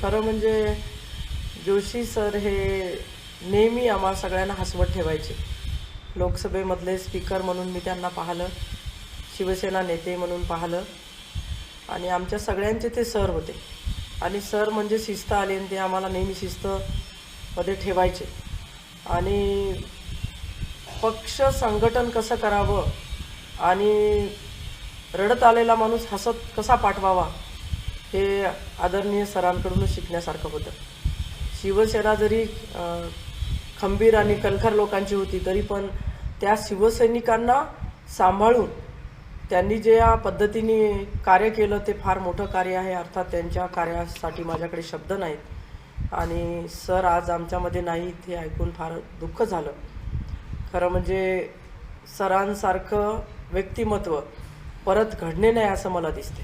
खरं म्हणजे जोशी सर हे नेहमी आम्हा सगळ्यांना हसवत ठेवायचे. लोकसभेमधले स्पीकर म्हणून मी त्यांना पाहिलं शिवसेना नेते म्हणून पाहिलं आणि आमच्या सगळ्यांचे ते सर होते. आणि सर म्हणजे शिस्त आली आणि ते आम्हाला नेहमी शिस्तमध्ये ठेवायचे. आणि पक्ष संघटन कसं करावं आणि रडत आलेला माणूस हसत कसा पाठवावा हे आदरणीय सरांकडूनच शिकण्यासारखं होतं. शिवसेना जरी खंबीर आणि कणखर लोकांची होती तरी पण त्या शिवसैनिकांना सांभाळून त्यांनी जे या पद्धतीने कार्य केलं ते फार मोठं कार्य आहे. अर्थात त्यांच्या कार्यासाठी माझ्याकडे शब्द नाहीत. आणि सर आज आमच्यामध्ये नाहीत हे ऐकून फार दुःख झालं. खरं म्हणजे सरांसारखं व्यक्तिमत्व परत घडणे नाही असं मला दिसते